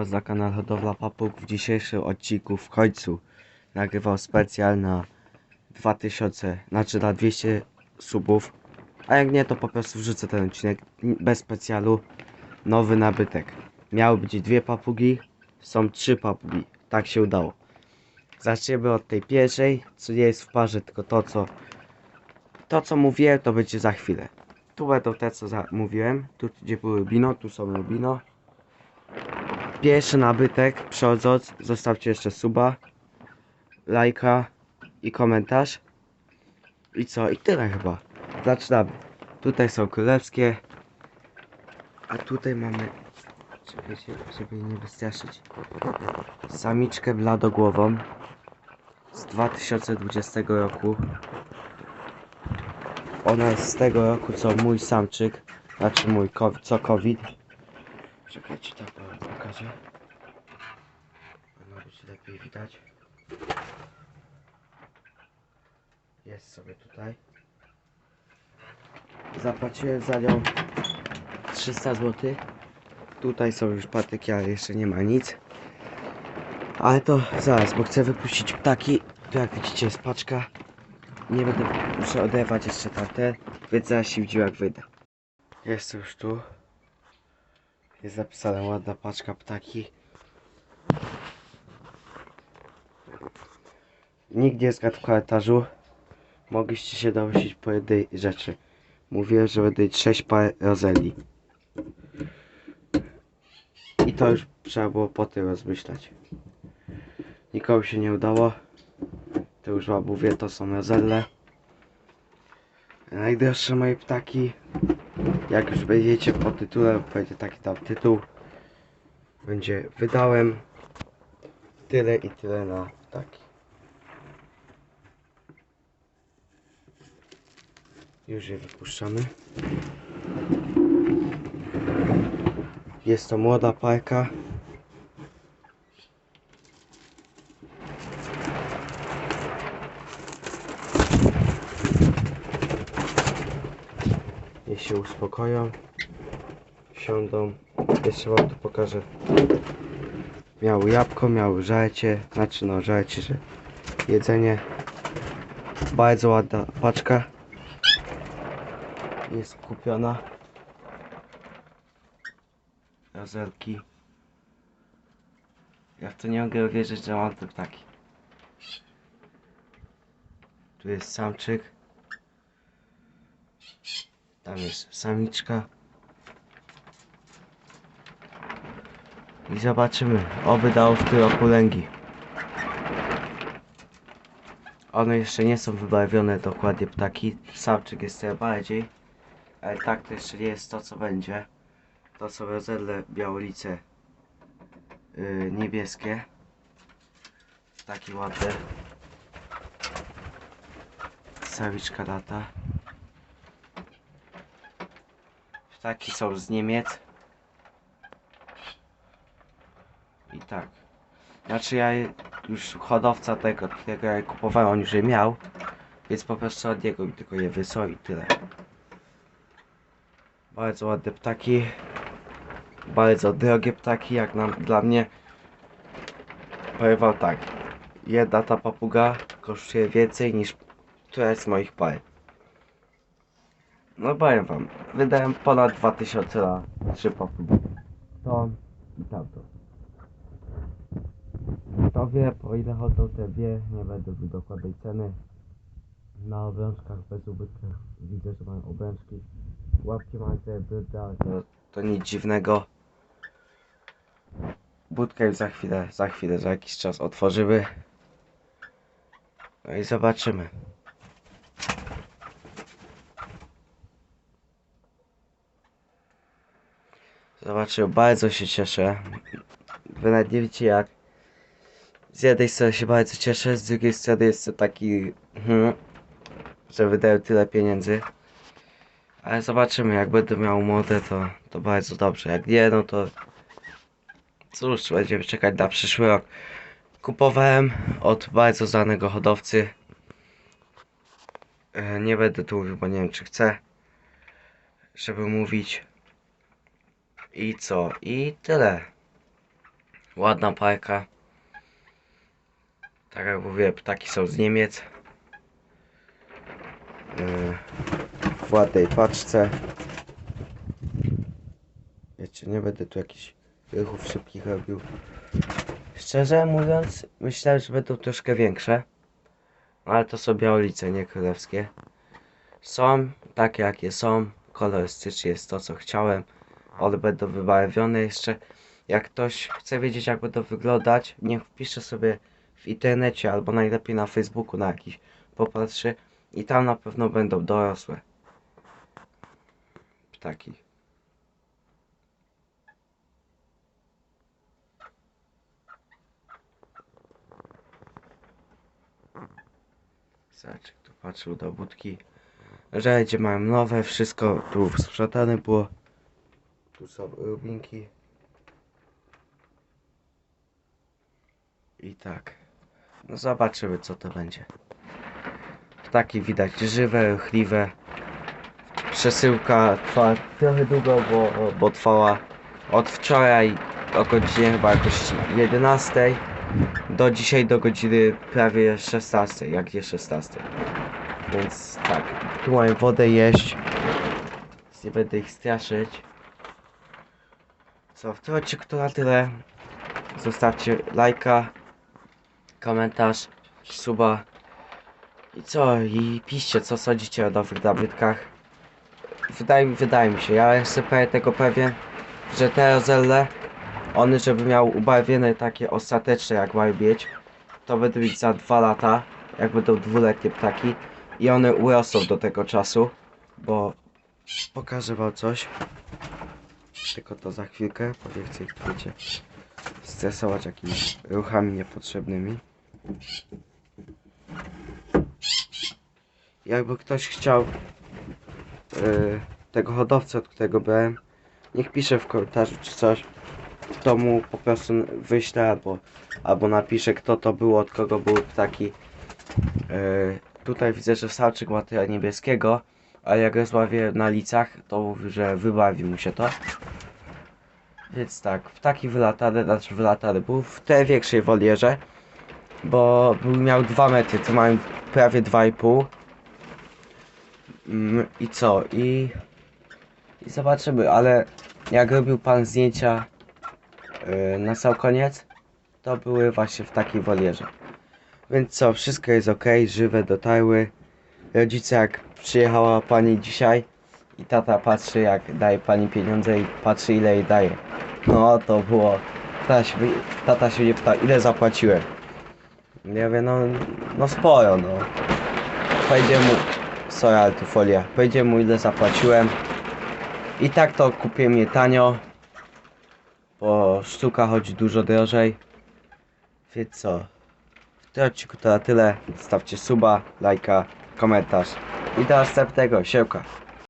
Was na kanał Hodowla Papug. W dzisiejszym odcinku w końcu nagrywał specjal na 2000, znaczy na 200 subów. A jak nie, to po prostu wrzucę ten odcinek bez specjalu. Nowy nabytek. Miały być dwie papugi, są trzy papugi. Tak się udało. Zaczniemy od tej pierwszej, co nie jest w parze, tylko to co to co mówiłem, to będzie za chwilę. Tu będą te co za mówiłem, tu gdzie były bino, tu są lubino. Pierwszy nabytek, przechodząc, zostawcie jeszcze suba, lajka i komentarz. I co? I tyle chyba. Zaczynamy. Tutaj są królewskie. A tutaj mamy... Czekajcie, żeby nie wystraszyć. Samiczkę bladogłową. Z 2020 roku. Ona jest z tego roku co mój samczyk. Znaczy mój co COVID. Czekajcie, tak wam pokażę. Powinno być lepiej widać. Jest sobie tutaj. Zapłaciłem za nią 300 zł. Tutaj są już patyki, ale jeszcze nie ma nic. Ale to zaraz, bo chcę wypuścić ptaki. Tu jak widzicie jest paczka. Nie będę, muszę oderwać jeszcze tamte, więc zaraz się widzimy jak wyjdę. Jest już tu. Jest zapisana ładna paczka ptaki. Nikt nie zgadł w komentarzu. Mogliście się domyślić po jednej rzeczy. Mówiłem, że będę mieć 6 par rozeli. I to już trzeba było po tym rozmyślać. Nikomu się nie udało. To już wam mówię, to są rozelle. Najdroższe moje ptaki. Jak już będziecie po tytule, będzie taki tam tytuł. Będzie wydałem tyle i tyle na ptaki. Już je wypuszczamy. Jest to młoda parka. Się uspokoją. Siądą. Jeszcze wam tu pokażę. Miały jabłko, miały żarcie. Znaczy no że jedzenie. Bardzo ładna paczka. Jest kupiona. Rozelki. Ja w to nie mogę uwierzyć, że mam te ptaki. Tu jest samczyk. Tam jest samiczka. I zobaczymy. Oby dało w tym roku lęgi. One jeszcze nie są wybarwione dokładnie ptaki. Samczyk jest trochę bardziej. Ale tak to jeszcze nie jest to co będzie. To są rozelle białolice yy, niebieskie. Taki ładny. Samiczka lata. Ptaki są z Niemiec. I tak. Znaczy ja już hodowca tego, którego ja kupowałem, on już je miał. Więc po prostu od niego mi tylko je wysłał i tyle. Bardzo ładne ptaki. Bardzo drogie ptaki, jak nam, dla mnie. Powiem tak. Jedna ta papuga kosztuje więcej niż któraś z moich par. No powiem wam, wydałem ponad 2000 na trzy papugi. To i tamto. Kto wie, po ile chodzą te wie, nie będę mówił dokładnej ceny. Na obrączkach bez ubytkach widzę, że mają obrączki. Łapki mają te brudne, to, to nic dziwnego. Budkę już za chwilę, za chwilę, za jakiś czas otworzymy. No i zobaczymy. Zobaczymy, bardzo się cieszę. Wy nawet nie wiecie jak. Z jednej strony się bardzo cieszę, z drugiej strony jestem taki, hmm, że wydaję tyle pieniędzy. Ale zobaczymy, jak będę miał modę, to, to bardzo dobrze. Jak nie, no to cóż, będziemy czekać na przyszły rok. Kupowałem od bardzo znanego hodowcy. E, Nie będę tu mówił, bo nie wiem czy chcę, żeby mówić. I co? I tyle. Ładna parka. Tak jak mówię, ptaki są z Niemiec. Yy, w ładnej paczce. Wiecie, nie będę tu jakichś ruchów szybkich robił. Szczerze mówiąc, myślałem, że będą troszkę większe. Ale to są białolice, nie królewskie. Są takie jakie są. Kolorystycznie jest to co chciałem. One będą wybarwione jeszcze. Jak ktoś chce wiedzieć jak będą wyglądać, niech wpisze sobie w internecie albo najlepiej na Facebooku na jakiś popatrzy i tam na pewno będą dorosłe ptaki. Zaczek tu patrzył do budki. Żelecie mają nowe, wszystko tu sprzedane było. Tu są rubinki. I tak. No zobaczymy co to będzie. Ptaki widać żywe, ruchliwe. Przesyłka trwa trochę długo, bo, bo trwała od wczoraj o godzinie chyba jakoś 11 do dzisiaj do godziny prawie 16, jak nie 16. Więc tak, tu mają wodę jeść. Nie będę ich straszyć. Co, w tym odcinku to na tyle. Zostawcie lajka, komentarz, suba. I co? I piszcie, co sądzicie o nowych nabytkach. Wydaje, wydaje mi się, ja jestem tego pewien, że te rozelle, one żeby miał ubarwione takie ostateczne jak mają to będą mieć za dwa lata, jak będą dwuletnie ptaki i one urosną do tego czasu, bo pokażę wam coś. Tylko to za chwilkę, bo nie chcę ich wiecie, stresować jakimiś ruchami niepotrzebnymi. Jakby ktoś chciał yy, tego hodowcę, od którego brałem, niech pisze w komentarzu czy coś, to mu po prostu wyślę albo, albo napiszę kto to było, od kogo były ptaki. Yy, tutaj widzę, że Salczyk ma tyle niebieskiego, ale jak rozmawiałem na licach, to mówi, że wybawi mu się to. Więc tak, ptaki wylatane, znaczy wylatane, był w tej większej wolierze, bo miał 2 metry, to mają prawie 2,5. Mm, I co? I, I zobaczymy, ale jak robił pan zdjęcia yy, na sam koniec, to były właśnie w takiej wolierze. Więc co, wszystko jest ok, żywe, dotarły. Rodzice jak przyjechała pani dzisiaj i tata patrzy jak daje pani pieniądze i patrzy ile jej daje. No to było. Tata się, tata się pyta ile zapłaciłem. Ja mówię no, no sporo no. Powiedziałem mu, sorry ale tu folia. Powiedziałem mu ile zapłaciłem. I tak to kupiłem je tanio. Bo sztuka chodzi dużo drożej. Więc co? W tym odcinku to na tyle. Stawcie suba, lajka, komentarz. I do następnego. Siemka.